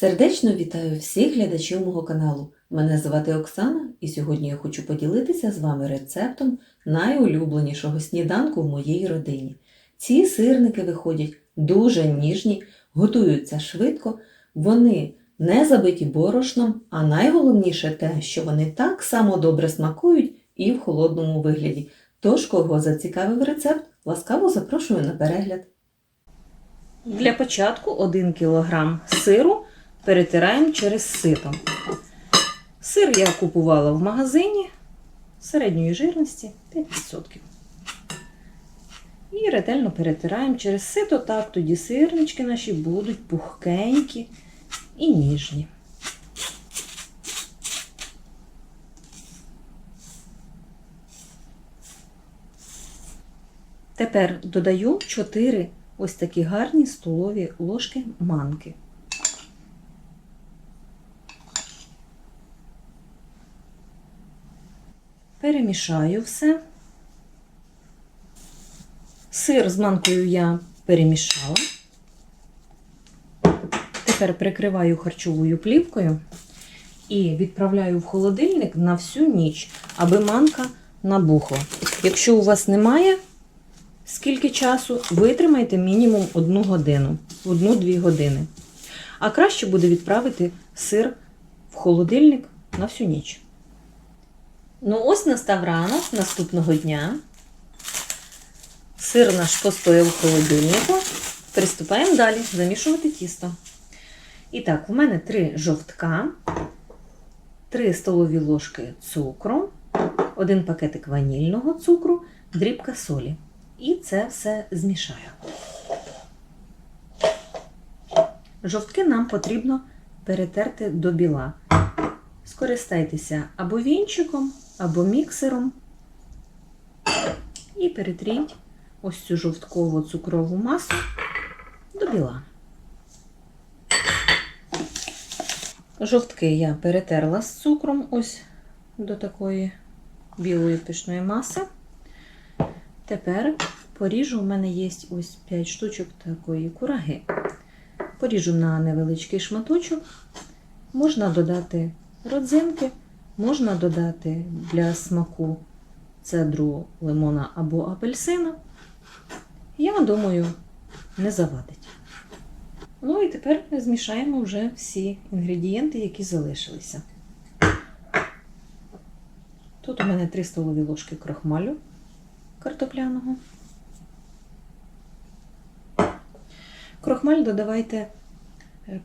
Сердечно вітаю всіх глядачів мого каналу. Мене звати Оксана, і сьогодні я хочу поділитися з вами рецептом найулюбленішого сніданку в моїй родині. Ці сирники виходять дуже ніжні, готуються швидко, вони не забиті борошном, а найголовніше те, що вони так само добре смакують і в холодному вигляді. Тож, кого зацікавив рецепт, ласкаво запрошую на перегляд. Для початку 1 кг сиру перетираємо через сито. Сир я купувала в магазині середньої жирності 5%. І ретельно перетираємо через сито, так тоді сирнички наші будуть пухкенькі і ніжні. Тепер додаю 4 ось такі гарні столові ложки манки. Перемішаю все. Сир з манкою я перемішала. Тепер прикриваю харчовою плівкою і відправляю в холодильник на всю ніч, аби манка набухла. Якщо у вас немає скільки часу, витримайте мінімум 1 годину, 1-2 години. А краще буде відправити сир в холодильник на всю ніч. Ну, ось настав ранок наступного дня. Сир наш постояв у холодильнику. Приступаємо далі замішувати тісто. І так, у мене 3 жовтка, 3 столові ложки цукру, 1 пакетик ванільного цукру, дрібка солі. І це все змішаю. Жовтки нам потрібно перетерти до біла. Скористайтеся або вінчиком, або міксером. І перетріть ось цю жовткову цукрову масу до біла. Жовтки я перетерла з цукром ось до такої білої пишної маси. Тепер поріжу, у мене є ось 5 штучок такої кураги. Поріжу на невеличкий шматочок. Можна додати родзинки, можна додати для смаку цедру лимона або апельсина. Я думаю, не завадить. Ну і тепер змішаємо вже всі інгредієнти, які залишилися. Тут у мене 3 столові ложки крохмалю картопляного. Крохмаль додавайте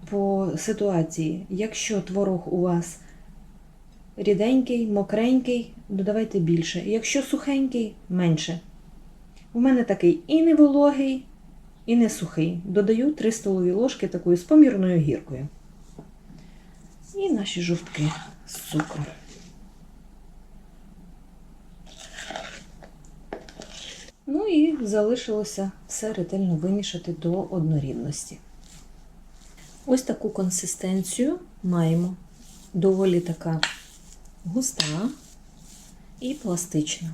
по ситуації. Якщо творог у вас ріденький, мокренький, додавайте більше. Якщо сухенький менше. У мене такий і не вологий, і не сухий. Додаю 3 столові ложки такою з помірною гіркою. І наші жовтки з цукром. Ну і залишилося все ретельно вимішати до однорідності. Ось таку консистенцію маємо. Доволі така густа і пластична.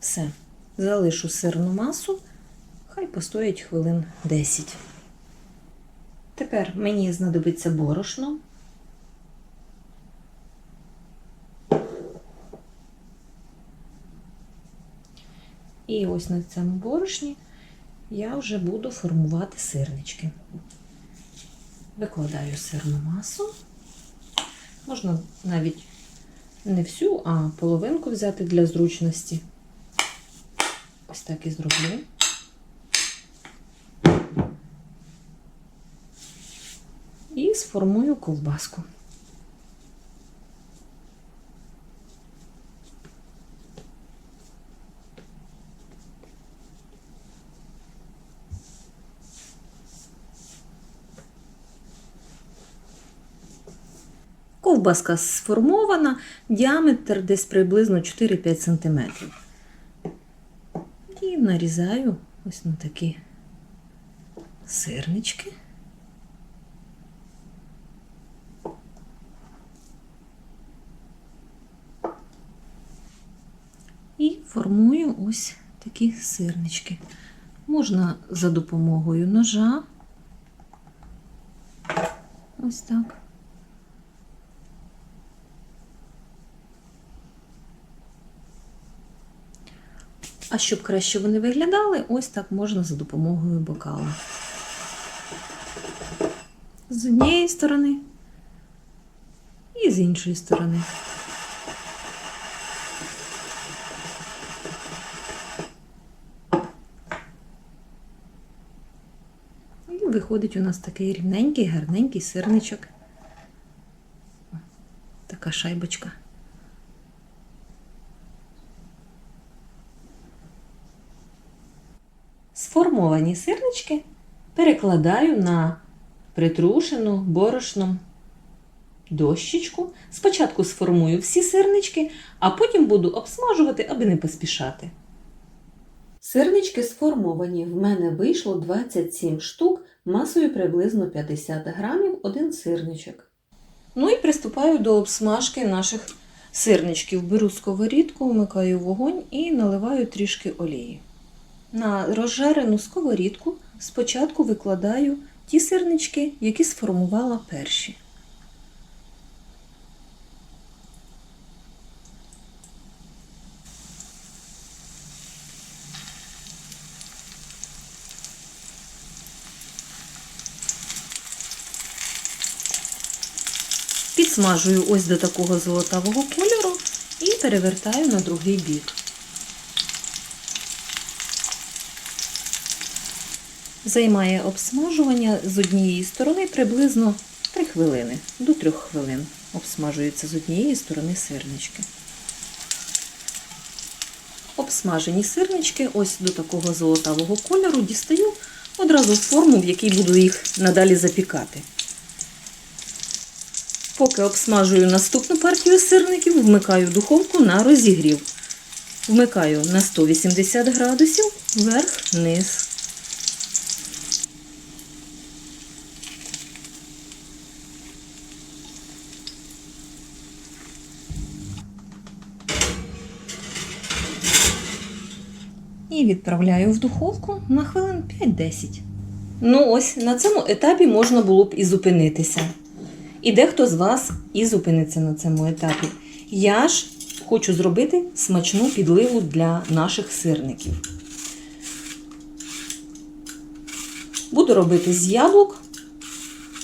Все. Залишу сирну масу, хай постоять хвилин 10. Тепер мені знадобиться борошно. І ось на цьому борошні я вже буду формувати сирнички. Викладаю сирну масу. Можна навіть не всю, а половинку взяти для зручності. Ось так і зроблю. І сформую ковбаску. Ковбаска сформована, діаметр десь приблизно 4-5 см. І нарізаю ось на такі сирнички. І формую ось такі сирнички. Можна за допомогою ножа ось так. А щоб краще вони виглядали, ось так можна за допомогою бокала. З однієї сторони і з іншої сторони. І виходить у нас такий рівненький, гарненький сирничок. Така шайбочка. Сформовані сирнички перекладаю на притрушену борошном дощечку. Спочатку сформую всі сирнички, а потім буду обсмажувати, аби не поспішати. Сирнички сформовані. В мене вийшло 27 штук масою приблизно 50 грамів один сирничок. Ну і приступаю до обсмажки наших сирничків. Беру сковорідку, вмикаю вогонь і наливаю трішки олії. На розжарену сковорідку спочатку викладаю ті сирнички, які сформувала перші. Підсмажую ось до такого золотавого кольору і перевертаю на другий бік. Займає обсмажування з однієї сторони приблизно 3 хвилини, до 3 хвилин обсмажуються з однієї сторони сирнички. Обсмажені сирнички ось до такого золотавого кольору дістаю одразу форму, в якій буду їх надалі запікати. Поки обсмажую наступну партію сирників, вмикаю духовку на розігрів. Вмикаю на 180 градусів вверх-вниз. І відправляю в духовку на хвилин 5-10. Ну ось на цьому етапі можна було б і зупинитися. І дехто з вас і зупиниться на цьому етапі. Я ж хочу зробити смачну підливу для наших сирників. Буду робити з яблук.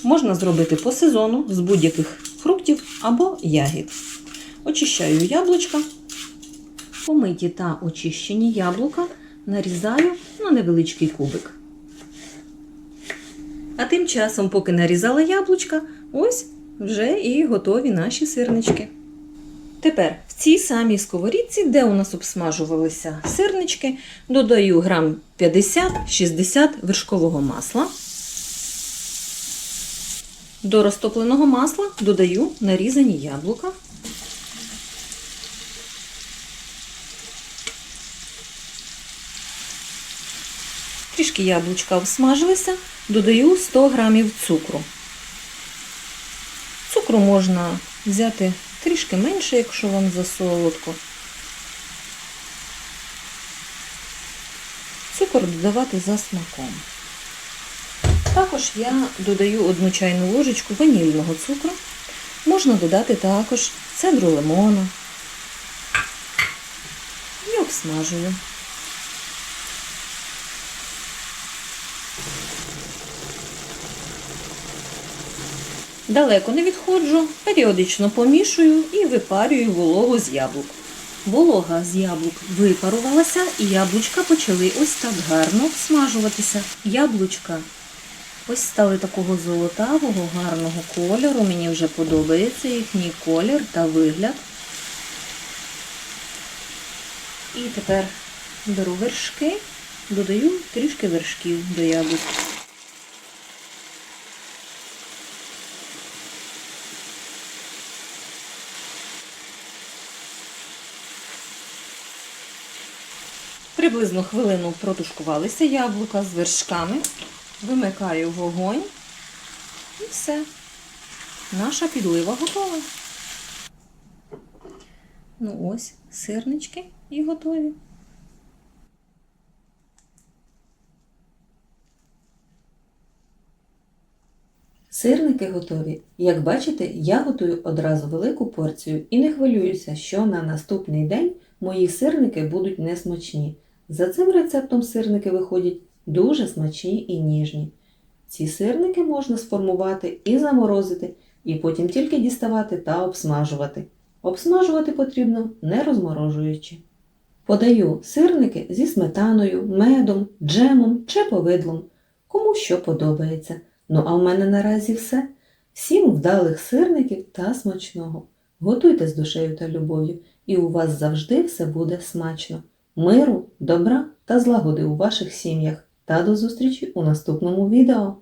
Можна зробити по сезону з будь-яких фруктів або ягід. Очищаю яблучка. Помиті та очищені яблука нарізаю на невеличкий кубик. А тим часом, поки нарізала яблучка, ось вже і готові наші сирнички. Тепер в цій самій сковорідці, де у нас обсмажувалися сирнички, додаю грам 50-60 вершкового масла. До розтопленого масла додаю нарізані яблука. Трішки яблучка обсмажилися, додаю 100 грамів цукру. Цукру можна взяти трішки менше, якщо вам засолодко. Цукор додавати за смаком. Також я додаю одну чайну ложечку ванільного цукру. Можна додати також цедру лимона і обсмажую. Далеко не відходжу, періодично помішую і випарюю вологу з яблук. Волога з яблук випарувалася, і яблучка почали ось так гарно обсмажуватися. Яблучка ось стали такого золотавого, гарного кольору. Мені вже подобається їхній колір та вигляд. І тепер беру вершки, додаю трішки вершків до яблук. Приблизно хвилину протушкувалися яблука з вершками. Вимикаю вогонь і все. Наша підлива готова. Ну ось, сирнички і готові. Сирники готові. Як бачите, я готую одразу велику порцію і не хвилююся, що на наступний день мої сирники будуть несмачні. За цим рецептом сирники виходять дуже смачні і ніжні. Ці сирники можна сформувати і заморозити, і потім тільки діставати та обсмажувати. Обсмажувати потрібно не розморожуючи. Подаю сирники зі сметаною, медом, джемом чи повидлом. Кому що подобається. Ну а в мене наразі все. Всім вдалих сирників та смачного. Готуйте з душею та любов'ю, і у вас завжди все буде смачно. Миру, добра та злагоди у ваших сім'ях. Та до зустрічі у наступному відео.